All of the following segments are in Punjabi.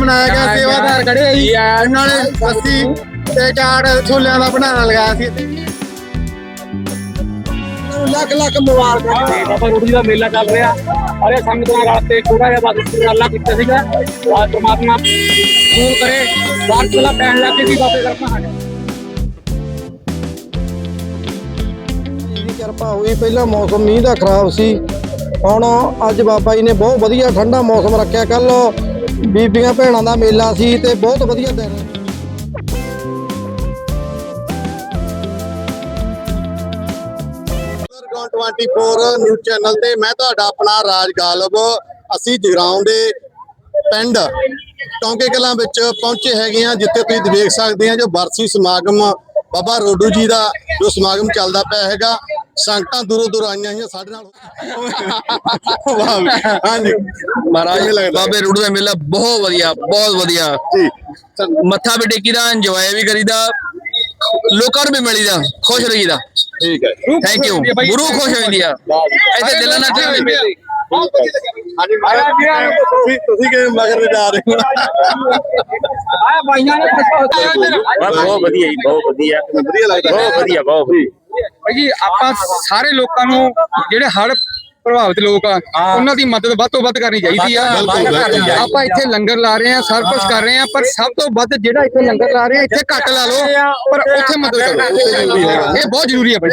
ਬਣਾਇਆ ਗਿਆ ਸੇਵਾਦਾਰ ਖੜੇ ਆ ਜੀ। ਇਹਨਾਂ ਨੇ ਲੱਸੀ ਤੇ ਚਾਟ ਛੋਲਿਆਂ ਦਾ ਬਣਾਉਣ ਲਗਾਇਆ ਸੀ। ਲੱਖ ਲੱਖ ਮੁਬਾਰਕਾਂ। ਤੇ ਬਾਬਾ ਰੋੜੀ ਦਾ ਮੇਲਾ ਚੱਲ ਰਿਹਾ। ਅਰੇ ਸੰਗਤਾਂ ਨਾਲ ਤੇ ਥੋੜਾ ਜਿਹਾ ਬਸ ਗੱਲਾਂ ਕੀਤਾ ਸੀਗਾ। ਆ ਪ੍ਰਮਾਤਮਾ ਫੋਨ ਕਰੇ। ਬਾਹਰ ਚਲਾ ਪੈਣ ਲੱਗ ਗਈ ਸੀ ਬਾਬੇ ਦੀ ਕਿਰਪਾ ਹੋਈ ਪਹਿਲਾਂ ਮੌਸਮ ਮੀਂਹ ਦਾ ਖਰਾਬ ਸੀ। ਹੁਣ ਅੱਜ ਬਾਬਾ ਜੀ ਨੇ ਬਹੁਤ ਵਧੀਆ ਠੰਡਾ ਮੌਸਮ ਰੱਖਿਆ। ਕੱਲ ਬੀਬੀਆਂ ਭੈਣਾਂ ਦਾ ਮੇਲਾ ਸੀ ਤੇ ਬਹੁਤ ਵਧੀਆ ਦਿਨ। ਗਰਾਊਂਡ 24 ਨਿਊਜ਼ ਚੈਨਲ ਤੇ ਮੈਂ ਤੁਹਾਡਾ ਆਪਣਾ ਰਾਜ ਗਾਲਬ। ਅਸੀਂ ਜਗਰਾਉਂ ਦੇ ਪਿੰਡ ਟੌਂਕੇ ਕਲਾਂ ਵਿੱਚ ਪਹੁੰਚੇ ਹੈਗੇ ਆ ਜਿੱਥੇ ਤੁਸੀਂ ਦੇਖ ਸਕਦੇ ਆ ਜੋ ਬਰਸੀ ਸਮਾਗਮ ਬਾਬਾ ਰੋਡੂ ਜੀ ਦਾ ਜੋ ਸਮਾਗਮ ਚੱਲਦਾ ਪਿਆ ਹੈਗਾ। ਸੰਗਤਾਂ ਦੂਰੋਂ ਦੂਰ ਆਈਆਂ ਹੋਈਆਂ ਸਾਡੇ ਨਾਲ। ਵਾਹ। ਹਾਂਜੀ। ਮਹਾਰਾਜ? ਬਾਬੇ ਰੂੜ ਦਾ ਮੇਲਾ ਬਹੁਤ ਵਧੀਆ ਬਹੁਤ ਵਧੀਆ। ਜੀ। ਮੱਥਾ ਵੀ ਟੇਕੀਦਾ ਇੰਜੋਏ ਵੀ ਕਰੀਦਾ। ਲੋਕਾਂ ਨੂੰ ਵੀ ਮਿਲੀਦਾ ਖੁਸ਼ ਰਹੀਦਾ। ਠੀਕ ਹੈ। ਥੈਂਕ ਯੂ ਗੁਰੂ ਖੁਸ਼ ਹੋ ਜਾਂਦੀ ਆ। ਇੱਥੇ ਦਿਲਾਂ ਨਾਲ ਚੱਲਦੇ ਮੇਲੇ ਹਾਂਜੀ ਮਹਾਰਾਜ ਤੁਸੀਂ ਤੁਸੀਂ ਕਿਵੇਂ ਮਗਰ ਜਾ ਰਹੇ ਹੋ? ਆ ਬਾਈਆਂ ਨੇ ਬਹੁਤ ਵਧੀਆ ਜੀ ਬਹੁਤ ਵਧੀਆ। ਵਧੀਆ ਲੱਗਦਾ। ਬਹੁਤ ਵਧੀਆ ਬਹੁਤ ਵਧੀਆ। ਭਾਈ ਜੀ ਆਪਾਂ ਸਾਰੇ ਲੋਕਾਂ ਨੂੰ ਜਿਹੜੇ ਹੜ੍ਹ ਪ੍ਰਭਾਵਿਤ ਲੋਕ ਆ ਉਹਨਾਂ ਦੀ ਮਦਦ ਵੱਧ ਤੋਂ ਵੱਧ ਕਰਨੀ ਚਾਹੀਦੀ ਆ। ਆਪਾਂ ਇੱਥੇ ਲੰਗਰ ਲਾ ਰਹੇ ਆ ਕੁਝ ਕਰ ਰਹੇ ਆ ਪਰ ਸਭ ਤੋਂ ਵੱਧ ਜਿਹੜਾ ਇੱਥੇ ਲੰਗਰ ਲਾ ਰਹੇ ਆ ਇੱਥੇ ਘੱਟ ਲਾ ਲਓ ਪਰ ਉੱਥੇ ਮਦਦ ਕਰੋ। ਇਹ ਬਹੁਤ ਜ਼ਰੂਰੀ ਹੈ ਭਾਈ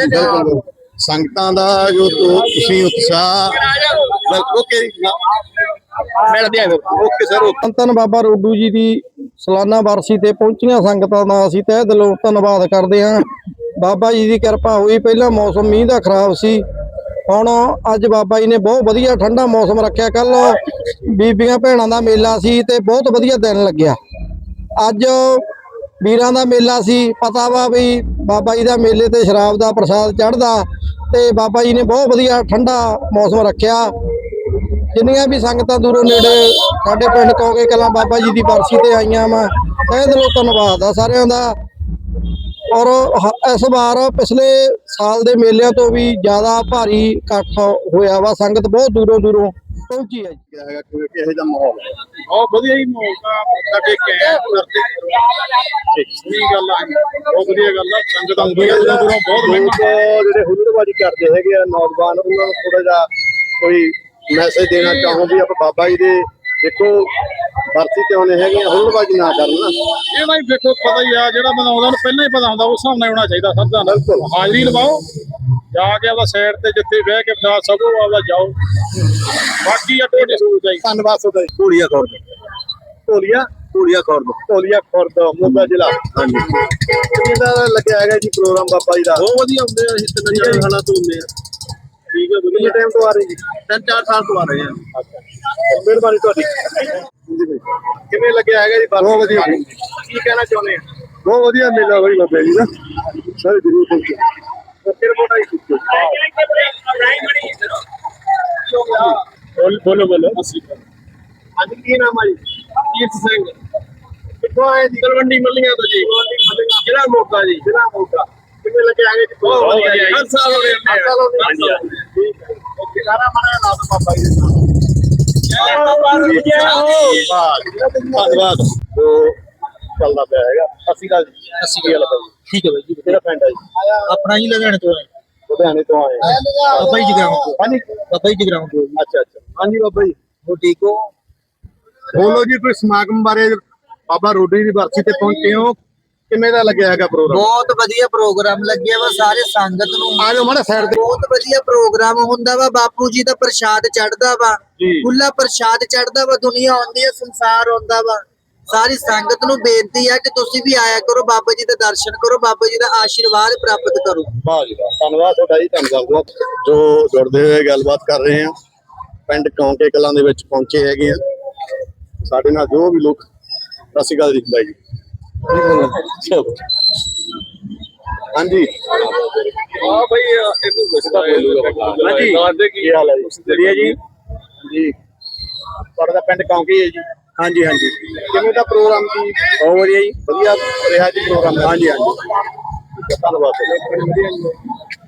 ਸੰਗਤਾਂ ਦਾ ਜੋ ਤੁਸੀਂ ਉਤਸ਼ਾਹ ਓਕੇ ਮਿਲਦੇ ਆ ਓਕੇ ਸਰ ਓਕੇ। ਧੰਨ ਬਾਬਾ ਰੋਡੂ ਜੀ ਦੀ ਸਾਲਾਨਾ ਵਰਸੀ ਤੇ ਪਹੁੰਚੀਆਂ ਸੰਗਤਾਂ ਦਾ ਅਸੀਂ ਤਹਿ ਦਿਲੋਂ ਧੰਨਵਾਦ ਕਰਦੇ ਹਾਂ। ਬਾਬਾ ਜੀ ਦੀ ਕਿਰਪਾ ਹੋਈ, ਪਹਿਲਾਂ ਮੌਸਮ ਮੀਂਹ ਦਾ ਖਰਾਬ ਸੀ, ਹੁਣ ਅੱਜ ਬਾਬਾ ਜੀ ਨੇ ਬਹੁਤ ਵਧੀਆ ਠੰਡਾ ਮੌਸਮ ਰੱਖਿਆ ਕੱਲ ਬੀਬੀਆਂ ਭੈਣਾਂ ਦਾ ਮੇਲਾ ਸੀ ਤੇ ਬਹੁਤ ਵਧੀਆ ਦਿਨ ਲੱਗਿਆ। ਅੱਜ ਵੀਰਾਂ ਦਾ ਮੇਲਾ ਸੀ, ਪਤਾ ਵਾ ਵੀ ਬਾਬਾ ਜੀ ਦਾ ਮੇਲੇ ਤੇ ਸ਼ਰਾਬ ਦਾ ਪ੍ਰਸਾਦ ਚੜਦਾ ਤੇ ਬਾਬਾ ਜੀ ਨੇ ਬਹੁਤ ਵਧੀਆ ਠੰਡਾ ਮੌਸਮ ਰੱਖਿਆ। ਜਿੰਨੀਆਂ ਵੀ ਸੰਗਤਾਂ ਦੂਰੋਂ ਨੇੜੇ ਸਾਡੇ ਪਿੰਡ ਕੌਂਕੇ ਕਲਾਂ ਬਾਬਾ ਜੀ ਦੀ ਬਰਸੀ ਤੇ ਆਈਆਂ ਵਾ, ਤਹਿ ਦਿਲੋਂ ਧੰਨਵਾਦ ਆ ਸਾਰਿਆਂ ਦਾ। ਔਰ ਇਸ ਵਾਰ ਪਿਛਲੇ ਸਾਲ ਦੇ ਮੇਲਿਆਂ ਤੋਂ ਵੀ ਜ਼ਿਆਦਾ ਭਾਰੀ ਇਕੱਠ ਹੋਇਆ ਵਾ ਸੰਗਤ ਬਹੁਤ ਦੂਰੋਂ ਦੂਰੋਂ ਪਹੁੰਚੀ ਹੈ ਜੀ। ਹੈਗਾ ਕਿਵੇਂ ਕਿਹੋ ਜਿਹਾ ਮਾਹੌਲ ਹੈ? ਬਹੁਤ ਵਧੀਆ ਹੀ ਮਾਹੌਲ ਦਾ ਮੱਥਾ ਟੇਕ ਕੇ ਆਏ ਕਰਦੇ ਸਹੀ ਗੱਲ ਆ ਜੀ। ਬਹੁਤ ਵਧੀਆ ਗੱਲ ਆ ਸੰਗਤਾਂ ਦੂਰੋਂ ਦੂਰੋਂ ਬਹੁਤ ਲੋਕ ਜਿਹੜੇ ਹੁਜਰਬਾਜੀ ਕਰਦੇ ਹੈਗੇ ਆ ਨੌਜਵਾਨ ਉਹਨਾਂ ਨੂੰ ਥੋੜਾ ਜਿਹਾ ਕੋਈ ਮੈਸੇਜ ਦੇਣਾ ਚਾਹੋ ਵੀ ਆਪਾਂ ਬਾਬਾ ਜੀ ਦੇ ਦੇਖੋ ਵਰਤੀ ਤੇ ਆਉਣੇ ਹੈਗੇ ਆ ਹੁਜਰਬਾਜੀ ਨਾ ਕਰਨ ਇਹ ਭਾਈ ਦੇਖੋ ਪਤਾ ਹੀ ਆ ਜਿਹੜਾ ਬਣਾਉਂਦਾ ਉਹਨੂੰ ਪਹਿਲਾਂ ਹੀ ਪਤਾ ਹੁੰਦਾ ਉਸ ਹਿਸਾਬ ਨਾਲ ਹੋਣਾ ਚਾਹੀਦਾ ਸਭ ਦਾ ਬਿਲਕੁਲ। ਹਾਜ਼ਰੀ ਲਵਾਓ ਜਾ ਕੇ ਆਪਦਾ ਸਾਈਡ ਤੇ ਜਿੱਥੇ ਬਹਿ ਕੇ ਫਸਾ ਸਕੋ ਆਪਦਾ ਜਾਓ। ਬਾਕੀ ਆ ਤੁਹਾਡੀ ਸੋਚ ਹੈ ਧੰਨਵਾਦ ਤੁਹਾਡਾ ਢੋਲੀਆ ਖੁਰਦ ਢੋਲੀਆ ਢੋਲੀਆ ਖੁਰਦ ਢੋਲੀਆ ਖੁਰਦ ਮੋਗਾ ਜ਼ਿਲ੍ਹਾ। ਹਾਂਜੀ। ਕਿੰਨੇ ਦਾ ਲੱਗਿਆ ਹੈਗਾ ਜੀ ਪ੍ਰੋਗਰਾਮ ਬਾਬਾ ਜੀ ਦਾ? ਬਹੁਤ ਵਧੀਆ ਹੁੰਦੇ ਆ ਅਸੀਂ ਤਿੰਨ ਚਾਰ ਸਾਲਾਂ ਤੋਂ ਹੁੰਦੇ ਆ। ਠੀਕ ਹੈ ਕਿੰਨੇ ਟਾਈਮ ਤੋਂ ਆ ਰਹੇ ਜੀ? ਤਿੰਨ ਚਾਰ ਸਾਲ ਤੋਂ ਆ ਰਹੇ ਆ ਅੱਛਾ। ਮਿਹਰਬਾਨੀ ਤੁਹਾਡੀ। ਕਿਵੇਂ ਲੱਗਿਆ ਹੈਗਾ ਜੀ ਬਹੁਤ ਵਧੀਆ। ਕੀ ਕਹਿਣਾ ਚਾਹੁੰਦੇ ਆ ਬਹੁਤ ਵਧੀਆ ਮੇਲਾ ਹੋਈ ਬਾਬਾ ਜੀ ਦਾ। ਸਾਰੇ ਜ਼ਰੂਰ ਪਹੁੰਚੋ ਫਿਰ ਮੋਟਾ ਹੀ ਬੋਲੋ ਬੋਲੋ ਬੋਲੋ। ਅੱਜ ਕੀ ਨਾਮ ਆ ਜੀ? ਕੀਰਤ ਸਿੰਘ। ਕਿੱਥੋਂ ਆਏ ਜੀ? ਤਲਵੰਡੀ ਮੱਲੀਆਂ ਤੋਂ ਜੀ। ਜ਼ਿਲ੍ਹਾ ਮੋਗਾ ਜੀ। ਜ਼ਿਲ੍ਹਾ ਮੋਗਾ। ਕਿਵੇਂ ਲੱਗਿਆ ਆਗੇ ਜੀ? ਬਹੁਤ ਵਧੀਆ ਜੀ। ਹਰ ਸਾਲ ਹੋ ਰਹੇ ਹਰ ਸਾਲ ਹੋ ਰਹੇ ਠੀਕ ਹੈ ਓਕੇ ਸਾਰਾ ਮਨਾ ਲਾ ਦੋ ਬਾਬਾ ਜੀ ਦੇ ਧੰਨਵਾਦ ਜੋ ਚੱਲਦਾ ਪਿਆ ਹੈਗਾ ਅਸੀਂ ਗੱਲ ਅਸੀਂ ਗੱਲ ਠੀਕ ਹੈ ਬਾਈ ਜੀ ਕਿਹੜਾ ਪਿੰਡ ਹੈ ਜੀ ਆਪਣਾ ਹੀ ਲੁਧਿਆਣੇ ਤੋਂ ਲੁਧਿਆਣੇ ਤੋਂ ਆਏ ਬਾਬਾ ਜੀ ਜਗਰਾਉਂ ਤੋਂ ਹਾਂਜੀ ਬਾਬਾ ਜੀ ਜਗਰਾਉਂ ਤੋਂ। ਅੱਛਾ ਅੱਛਾ ਹਾਂਜੀ ਬਾਬਾ ਜੀ ਹੋ ਠੀਕ ਹੋ ਬੋਲੋ ਜੀ, ਕੋਈ ਸਮਾਗਮ ਬਾਰੇ ਬਾਬਾ ਰੋਡੀ ਦੀ ਵਰਸੀ ਤੇ ਪਹੁੰਚੇ ਹੋ? ਕਿਵੇਂ ਦਾ ਲੱਗਿਆ ਹੈਗਾ ਪ੍ਰੋਗਰਾਮ ਬਹੁਤ ਵਧੀਆ ਪ੍ਰੋਗਰਾਮ ਲੱਗਿਆ ਵਾ ਸਾਰੇ ਸੰਗਤ ਨੂੰ। ਆ ਜਾਓ ਮਾੜਾ ਸਾਈਡ ਤੇ। ਬਹੁਤ ਵਧੀਆ ਪ੍ਰੋਗਰਾਮ ਹੁੰਦਾ ਵਾ ਬਾਪੂ ਜੀ ਦਾ ਪ੍ਰਸ਼ਾਦ ਚੜਦਾ ਵਾ। ਜੀ। ਖੁੱਲਾ ਪ੍ਰਸ਼ਾਦ ਚੜਦਾ ਵਾ ਦੁਨੀਆ ਆਉਂਦੀ ਹੈ ਸੰਸਾਰ ਆਉਂਦਾ ਵਾ। ਸਾਰੀ ਸੰਗਤ ਨੂੰ ਬੇਨਤੀ ਆ ਕਿ ਤੁਸੀਂ ਵੀ ਆਇਆ ਕਰੋ ਬਾਬਾ ਜੀ ਦੇ ਦਰਸ਼ਨ ਕਰੋ ਬਾਬਾ ਜੀ ਦਾ ਆਸ਼ੀਰਵਾਦ ਪ੍ਰਾਪਤ ਕਰੋ। ਵਾਹ ਜੀ ਵਾਹ ਧੰਨਵਾਦ ਤੁਹਾਡਾ ਜੀ ਧੰਨਵਾਦ ਬਹੁਤ। ਜੋ ਜੁੜਦੇ ਹੋਏ ਗੱਲਬਾਤ ਕਰ ਰਹੇ ਆ ਪਿੰਡ ਕੌਂਕੇ ਕਲਾਂ ਦੇ ਵਿੱਚ ਪਹੁੰਚੇ ਹੈਗੇ ਆ। ਸਾਡੇ ਨਾਲ ਜੋ ਵੀ ਲੋਕ ਸਤਿ ਸ਼੍ਰੀ ਅਕਾਲ ਜੀ ਬਾਈ ਜੀ। ਹਾਂਜੀ। ਹਾਂ ਭਾਈ ਇਹਨੂੰ ਪੁੱਛਦਾ ਹਾਂਜੀ। ਹਾਂਜੀ ਕੀ ਹਾਲ ਹੈ ਜੀ? ਵਧੀਆ ਜੀ? ਜੀ। ਤੁਹਾਡਾ ਪਿੰਡ ਕੌਂਕੇ ਹੈ ਜੀ। ਹਾਂਜੀ ਹਾਂਜੀ। ਕਿਵੇਂ ਦਾ ਪ੍ਰੋਗਰਾਮ ਜੀ ਬਹੁਤ ਵਧੀਆ ਜੀ। ਵਧੀਆ ਰਿਹਾ ਜੀ ਪ੍ਰੋਗਰਾਮ ਹਾਂਜੀ ਹਾਂਜੀ। ਧੰਨਵਾਦ।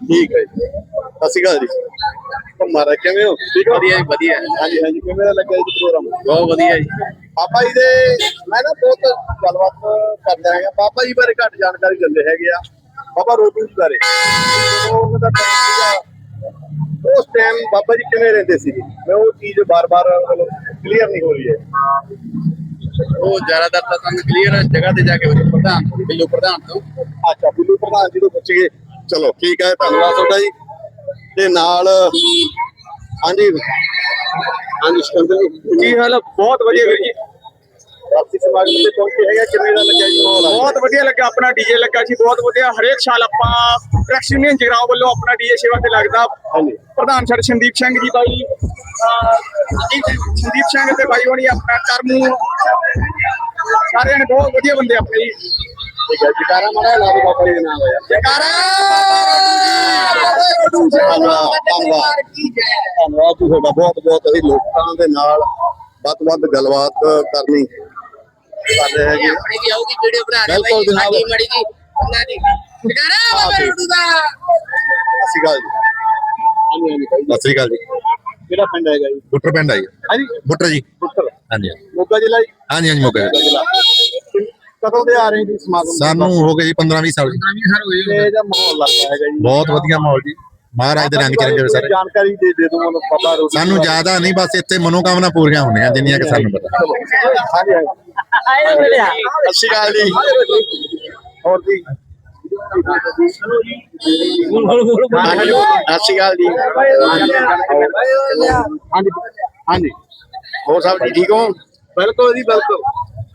ਠੀਕ ਹੈ ਜੀ। ਸਤਿ ਸ਼੍ਰੀ ਅਕਾਲ ਜੀ। ਮਾਰਾ ਕਿਵੇਂ ਹੋ? ਠੀਕ ਹੋ? ਵਧੀਆ ਜੀ ਵਧੀਆ। ਹਾਂਜੀ ਹਾਂਜੀ। ਕਿਵੇਂ ਦਾ ਲੱਗਾ ਜੀ ਪ੍ਰੋਗਰਾਮ? ਬਹੁਤ ਵਧੀਆ ਜੀ। ਬਾਬਾ ਜੀ ਦੇ ਮੈਂ ਨਾ ਬਹੁਤ ਗੱਲਬਾਤ ਕਰਦਾ ਹੈਗਾ ਬਾਬਾ ਜੀ ਬਾਰੇ ਘੱਟ ਜਾਣਕਾਰੀ ਦਿੰਦੇ ਹੈਗੇ ਆ। ਬਾਬਾ ਰੋਟੂ ਜੀ ਬਾਰੇ। ਉਹਨਾਂ ਦਾ ਉਸ ਟਾਈਮ ਬਾਬਾ ਜੀ ਕਿਵੇਂ ਰਹਿੰਦੇ ਸੀ? ਮੈਂ ਉਹ ਚੀਜ਼ ਬਾਰ-ਬਾਰ ਕਲੀਅਰ ਨਹੀਂ ਹੋ ਰਹੀ ਹੈ। ਉਹ ਜ਼ਿਆਦਾਤਰ ਤਾਂ ਤੁਹਾਨੂੰ ਕਲੀਅਰ ਜਗ੍ਹਾ ਤੇ ਜਾ ਕੇ ਪ੍ਰਧਾਨ ਬਿੱਲੂ ਪ੍ਰਧਾਨ ਤੋਂ ਅੱਛਾ ਬਿੱਲੂ ਪ੍ਰਧਾਨ ਜੀ ਤੋਂ ਪੁੱਛ ਗਏ ਚਲੋ ਠੀਕ ਹੈ ਧੰਨਵਾਦ ਤੁਹਾਡਾ ਜੀ। ਤੇ ਨਾਲ ਹਾਂਜੀ। ਹਾਂਜੀ ਸਿਕੰਦਰ ਜੀ। ਹਾਲ? ਬਹੁਤ ਵਧੀਆ ਵੀਰ ਜੀ। ਰਾਤੀ ਸਮਾਗਮ ਤੇ ਪਹੁੰਚੇ ਹੈਗਾ ਕਿਵੇਂ ਦਾ ਲੱਗਿਆ ਜੀ ਬਹੁਤ ਵਧੀਆ ਲੱਗਾ ਆਪਣਾ ਡੀਜੇ ਲੱਗਾ ਜੀ ਬਹੁਤ ਵਧੀਆ। ਹਰੇਕ ਸਾਲ ਆਪਾਂ ਕ੍ਰਿਸਚੀਅਨ ਜਗਰਾਉਂ ਵੱਲੋਂ ਆਪਣਾ ਡੀਜੇ ਸੇਵਾ ਤੇ ਲੱਗਦਾ। ਹਾਂਜੀ। ਪ੍ਰਧਾਨ ਸਾਡੇ ਸੰਦੀਪ ਸਿੰਘ ਜੀ ਬਾਈ ਸੰਦੀਪ ਸਿੰਘ ਤੇ ਬਾਈ ਹੋਣੀ ਆਪਣਾ ਕਰਮੂ। ਸਾਰਿਆਂ ਨੇ ਬਹੁਤ ਵਧੀਆ ਬੰਦੇ ਆਪਣੇ ਜੀ। ਠੀਕ ਹੈ ਜਕਾਰਾ ਮਾਰਾ ਲਾ ਦੋ ਬਾਬਾ ਜੀ ਦੇ ਨਾਮ ਹੋਇਆ ਧੰਨਵਾਦ ਧੰਨਵਾਦ। ਧੰਨਵਾਦ ਤੁਹਾਡਾ ਬਹੁਤ ਬਹੁਤ ਅਸੀਂ ਲੋਕਾਂ ਦੇ ਨਾਲ ਵੱਧ ਵੱਧ ਗੱਲਬਾਤ ਕਰਨੀ ਕਰ ਰਹੇ ਹੈਗੇ। ਆਪਣੀ ਵੀ ਆਊਗੀ ਵੀਡੀਓ ਬਣਾ ਰਹੇ ਬਿਲਕੁਲ ਜਨਾਬ। ਮੜੀ ਜੀ। ਉਹਨਾਂ ਦੀ। ਜਗਾਰਾ ਬਾਬਾ ਰੋਡੂ ਦਾ। ਸਤਿ ਸ਼੍ਰੀ ਅਕਾਲ ਜੀ। ਹਾਂਜੀ ਹਾਂਜੀ ਭਾਈ ਜੀ। ਸਤਿ ਸ੍ਰੀ ਅਕਾਲ ਜੀ। ਕਿਹੜਾ ਪਿੰਡ ਹੈਗਾ ਜੀ? ਬੁੱਟਰ ਪਿੰਡ ਆਈ ਹਾਂਜੀ। ਬੁੱਟਰ ਜੀ। ਪੁੱਤਰ ਹਾਂਜੀ। ਮੋਗਾ ਜ਼ਿਲ੍ਹਾ ਜੀ? ਹਾਂਜੀ ਹਾਂਜੀ ਤੇ। ਜ਼ਿਲ੍ਹਾ। ਕਦੋਂ ਦੇ ਆ ਰਹੇ ਜੀ ਸਮਾਗਮ? ਸਾਨੂੰ ਹੋ ਗਏ ਜੀ 15 20 ਸਾਲ ਜੀ। ਤੇ ਇਹਦਾ ਮਾਹੌਲ ਲੱਗਦਾ ਹੈਗਾ ਜੀ। ਬਹੁਤ ਵਧੀਆ ਮਾਹੌਲ ਜੀ। ਮਹਾਰਾਜ ਦੇ ਰੰਗ ਚਰੰਗੇ ਸਾਰੇ। ਜਾਣਕਾਰੀ ਦੇ ਦੇ ਦੋ ਮੈਨੂੰ ਪਤਾ ਰੋਟੀ ਸਾਨੂੰ ਜ਼ਿਆਦਾ ਨਹੀਂ ਬਸ ਇੱਥੇ ਮਨੋਕਾਮਨਾ ਪੂਰੀਆਂ ਹੁੰਦੀਆਂ ਜਿੰਨੀਆਂ ਕਿ ਸਾਨੂੰ ਪਤਾ। ਹਾਂਜੀ ਹਾਂਜੀ। ਸਤਿ ਸ਼੍ਰੀ ਅਕਾਲ ਜੀ। ਹੋਰ ਜੀ? ਸ਼੍ਰੀ ਅਕਾਲ ਜੀ। ਹਾਂਜੀ ਹਾਂਜੀ। ਹੋਰ ਸਭ ਜੀ ਠੀਕ ਹੋ? ਬਿਲਕੁਲ ਜੀ ਬਿਲਕੁਲ।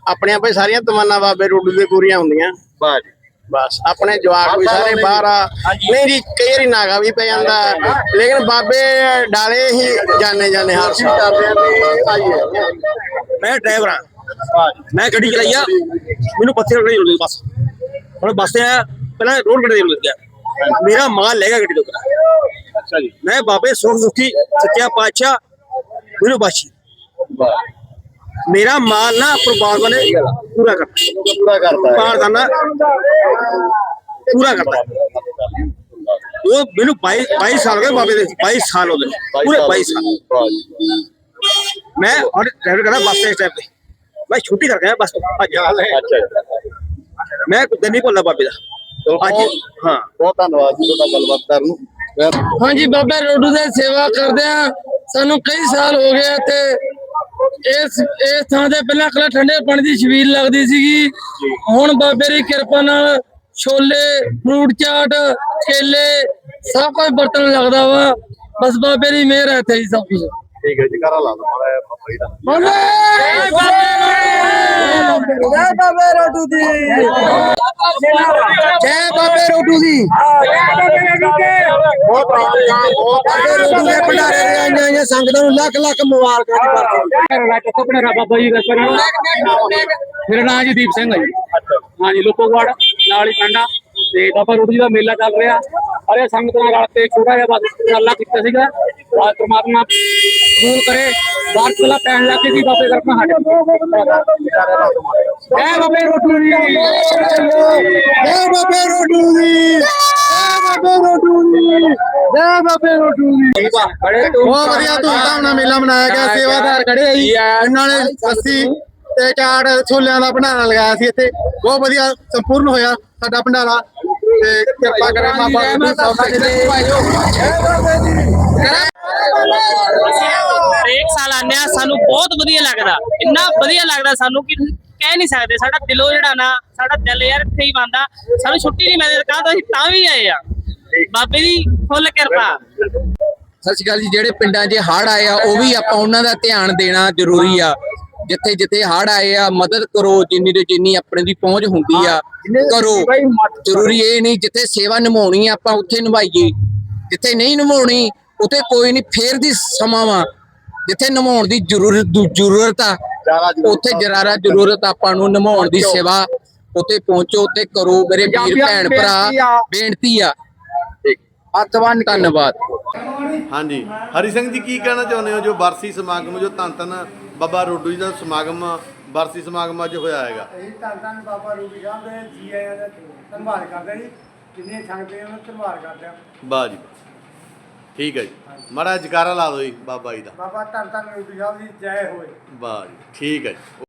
ਆਪਣੇ ਆਪੇ ਸਾਰੀਆਂ ਤਮੰਨਾ ਬਾਬੇ ਰੋਡੂ ਦੇ ਪੂਰੀਆਂ ਹੁੰਦੀਆਂ। ਬਾਜ ਬਸ ਆਪਣੇ ਜਵਾਕ ਵੀ ਸਾਰੇ ਬਾਹਰ ਆ। ਨਹੀਂ ਜੀ ਕਈ ਵਾਰੀ ਨਾਗਾ ਵੀ ਪੈ ਜਾਂਦਾ। ਲੇਕਿਨ ਬਾਬੇ ਡਾਲੇ ਹੀ ਜਾਣੇ ਜਾਣੇ ਹਰ ਸਾਲ। ਕਰਦੇ ਆ ਤੇ ਆਈਏ ਮੈਂ ਡਰਾਈਵਰ ਆ। ਮੈਂ ਗੱਡੀ ਚਲਾਈ ਆ। ਮੈਨੂੰ ਪੱਥੇ ਰੋੜੀ ਰੁਕ ਬਸ। ਹੁਣ ਬੱਸ ਤੇ ਆਇਆ ਪਹਿਲਾਂ ਰੋਡ ਕੱਢ ਦੇ ਗਿਆ ਮੇਰਾ ਮਾਲ ਲੈ ਗਿਆ ਗੱਡੀ ਉੱਪਰ। ਅੱਛਾ ਜੀ। ਮੈਂ ਬਾਬੇ ਸੁਖ ਸੁਖੀ ਸੱਚਿਆ ਪਾਤਸ਼ਾਹ ਮੈਨੂੰ ਬਾਸ਼ੀ ਮਾਲ ਨਾ ਪ੍ਰਮਾਤਮਾ ਨੇ ਪੂਰਾ ਕਰਤਾ। ਪੂਰਾ ਕਰਦਾ ਹੈ। ਪਾਰਦਾਨਾ ਪੂਰਾ ਕਰਤਾ। ਉਹ ਮੈਨੂੰ 22 22 ਸਾਲ ਹੋ ਗਏ ਬਾਬੇ ਦੇ 22 ਸਾਲ ਹੋ ਗਏ। ਪੂਰੇ 22 ਸਾਲ। ਮੈਂ ਹੁਣ ਡਰਾਈਵਰ ਕਰਦਾ ਬੱਸ ਦੇ ਸਟੈਪ ਤੇ। ਮੈਂ ਛੁੱਟੀ ਕਰਕੇ ਆਇਆ ਬੱਸ ਤੋਂ। ਅੱਜ। ਅੱਛਾ ਜੀ ਮੈਂ ਕੁਝ ਨਹੀਂ ਭੁੱਲਦਾ ਬਾਬੇ ਦਾ। ਅੱਜ ਹਾਂ। ਬਹੁਤ ਧੰਨਵਾਦ ਜੀ ਤੁਹਾਡਾ ਗੱਲਬਾਤ ਕਰਨ ਨੂੰ। ਹਾਂਜੀ ਬਾਬਾ ਰੋਡੂ ਦੀ ਸੇਵਾ ਕਰਦੇ ਆ। ਸਾਨੂੰ ਕਈ ਸਾਲ ਹੋ ਗਏ ਤੇ ਇਸ ਇਸ ਥਾਂ ਤੇ ਪਹਿਲਾਂ ਕਲਾ ਠੰਡੇ ਪਾਣੀ ਦੀ ਛਬੀਲ ਲੱਗਦੀ ਸੀਗੀ। ਹੁਣ ਬਾਬੇ ਦੀ ਕਿਰਪਾ ਨਾਲ ਛੋਲੇ ਫਰੂਟ ਚਾਟ ਕੇਲੇ ਸਭ ਕੁਝ ਵਰਤਣ ਲੱਗਦਾ ਵਾ। ਬਸ ਬਾਬੇ ਦੀ ਮਿਹਰ ਹੈ ਇੱਥੇ ਹੀ ਸਭ ਕੁਝ। ਠੀਕ ਹੈ ਜੀ ਕਰਾ ਲਾ ਦੋ ਮਾੜਾ ਬਾਬਾ! ਜੀ ਦਾ। ਜੈ ਬਾਬੇ ਰੋਡੂ ਦੀ। ਜੈ ਬਾਬੇ ਰੋਡੂ ਦੀ। ਬਹੁਤ ਬਹੁਤ ਬਾਬੇ ਰੋਡੂ ਦੇ ਭੰਡਾਰੇ ਦੇ ਆਈਆਂ ਆਈਆਂ ਸੰਗਤਾਂ ਨੂੰ ਲੱਖ ਲੱਖ ਮੁਬਾਰਕਾਂ ਦੀ ਬਰਕਤ ਆਪਣੇ ਬਾਬਾ ਜੀ ਦਾ ਮੇਰਾ ਨਾਮ ਜੀ ਦੀਪ ਸਿੰਘ ਹੈ ਜੀ। ਹਾਂਜੀ ਲੋਕੋਵਾੜ ਨਾਲ ਹੀ ਪਿੰਡ ਤੇ ਬਾਬਾ ਰੂੜ ਜੀ ਦਾ ਮੇਲਾ ਚੱਲ ਰਿਹਾ। ਅਰੇ ਸੰਗਤਾਂ ਨਾਲ ਤੇ ਛੋਟਾ ਜਿਹਾ ਬਸ ਗੱਲਾਂ ਕੀਤਾ ਸੀਗਾ। ਬਾਦ ਪ੍ਰਮਾਤਮਾ ਕਬੂਲ ਕਰੇ। ਬਾਹਰ ਚਲਾ ਪੈਣ ਲੱਗ ਗਈ ਬਾਬੇ ਕਰਨਾ ਸਾਡੇ ਜੈ ਬਾਬੇ ਰੋਟੂ ਜੀ ਜੈ ਬਾਬੇ ਰੋਡੂ ਦੀ। ਜੈ ਬਾਬੇ ਰੋਡੂ ਦੀ ਜੈ ਬਾਬੇ ਰੋਡੂ ਦੀ ਬਹੁਤ ਵਧੀਆ ਧੂਮਧਾਮ ਨਾਲ ਮੇਲਾ ਮਨਾਇਆ ਗਿਆ ਸੇਵਾਦਾਰ ਖੜੇ ਆਈ ਇਹਨਾਂ ਨੇ ਲੱਸੀ ਤੇ ਚਾਟ ਛੋਲਿਆਂ ਦਾ ਭੰਡਾਰਾ ਲਗਾਇਆ ਸੀ ਇੱਥੇ। ਬਹੁਤ ਵਧੀਆ ਸੰਪੂਰਨ ਹੋਇਆ ਸਾਡਾ ਭੰਡਾਰਾ। ਤੇ ਕਿਰਪਾ ਕਰੇ ਬਾਬਾ ਰੋਡੂ ਸਭ ਦੇ ਹਰੇਕ ਸਾਲ ਆਉਂਦੇ ਆ ਸਾਨੂੰ ਬਹੁਤ ਵਧੀਆ ਲੱਗਦਾ। ਇੰਨਾ ਵਧੀਆ ਲੱਗਦਾ ਸਾਨੂੰ ਕਿ ਕਹਿ ਨਹੀਂ ਸਕਦੇ ਸਾਡਾ ਦਿਲੋਂ ਜਿਹੜਾ ਨਾ ਸਾਡਾ ਦਿਲ ਯਾਰ ਇੱਥੇ ਹੀ ਬੰਦਾ ਸਾਨੂੰ ਛੁੱਟੀ ਨਹੀਂ ਮਿਲਦੀ ਕਹਾਂ ਤਾਂ ਅਸੀਂ ਤਾਂ ਵੀ ਆਏ ਆ। ਬਾਬੇ ਦੀ ਫੁੱਲ ਕਿਰਪਾ। ਸਤਿ ਸ਼੍ਰੀ ਅਕਾਲ ਜੀ ਜਿਹੜੇ ਪਿੰਡਾਂ 'ਚ ਹੜ੍ਹ ਆਏ ਆ ਉਹ ਵੀ ਆਪਾਂ ਉਹਨਾਂ ਦਾ ਧਿਆਨ ਦੇਣਾ ਜ਼ਰੂਰੀ ਆ। ਜਿੱਥੇ ਜਿੱਥੇ ਹੜ੍ਹ ਆਏ ਆ ਮਦਦ ਕਰੋ ਜਿੰਨੀ ਤੇ ਜਿੰਨੀ ਆਪਣੇ ਦੀ ਪਹੁੰਚ ਹੁੰਦੀ ਆ ਕਰੋ। ਜ਼ਰੂਰੀ ਇਹ ਨਹੀਂ ਜਿੱਥੇ ਸੇਵਾ ਨਿਭਾਉਣੀ ਆ ਆਪਾਂ ਉੱਥੇ ਨਿਭਾਈਏ। ਜਿੱਥੇ ਨਹੀਂ ਨਿਭਾਉਣੀ ਉੱਥੇ ਕੋਈ ਨਹੀਂ ਫੇਰ ਦੀ ਸਮਾਂ ਵਾ। ਜਿੱਥੇ ਨਿਭਾਉਣ ਦੀ ਜ਼ਰੂਰਤ ਜ਼ਰੂਰਤ ਆ ਉੱਥੇ ਜਰਾਰਾ ਜ਼ਰੂਰਤ ਆਪਾਂ ਨੂੰ ਨਿਭਾਉਣ ਦੀ ਸੇਵਾ ਉੱਥੇ ਪਹੁੰਚੋ ਤੇ ਕਰੋ। ਮੇਰੇ ਵੀਰ ਭੈਣ ਭਰਾ ਬੇਨਤੀ ਆ। ਹੱਥ ਬੰਨ ਧੰਨਵਾਦ। ਹਾਂਜੀ। ਹਰੀ ਸਿੰਘ ਜੀ ਕੀ ਕਹਿਣਾ ਚਾਹੁੰਦੇ ਹੋ ਜੋ ਬਰਸੀ ਸਮਾਗਮ ਜੋ ਧੰਨ ਧੰਨ ਬਾਬਾ ਰੋਡੂ ਜੀ ਦਾ ਸਮਾਗਮ ਬਰਸੀ ਸਮਾਗਮ ਅੱਜ ਹੋਇਆ ਹੈਗਾ? ਇਹ ਧੰਨ ਧੰਨ ਬਾਬਾ ਰੂਪੀ ਸਾਹਿਬ ਦੇ ਜੀ ਆਇਆਂ ਦਾ ਧੰਨਵਾਦ ਕਰਦੇ ਹਾਂ ਜੀ। ਜਿੰਨੇ ਸੰਗਤ ਨੇ ਉਹਨਾਂ ਦਾ ਧੰਨਵਾਦ ਕਰਦੇ ਹਾਂ। ਵਾਹ ਜੀ। ਠੀਕ ਹੈ ਜੀ। ਮਾੜਾ ਜਕਾਰਾ ਲਾ ਦਿਓ ਜੀ ਬਾਬਾ ਜੀ ਦਾ। ਬਾਬਾ ਧੰਨ ਧੰਨ ਰੂਪੀ ਸਾਹਿਬ ਦੀ ਜੈ ਹੋਏ। ਵਾਹ ਜੀ। ਠੀਕ ਹੈ ਜੀ।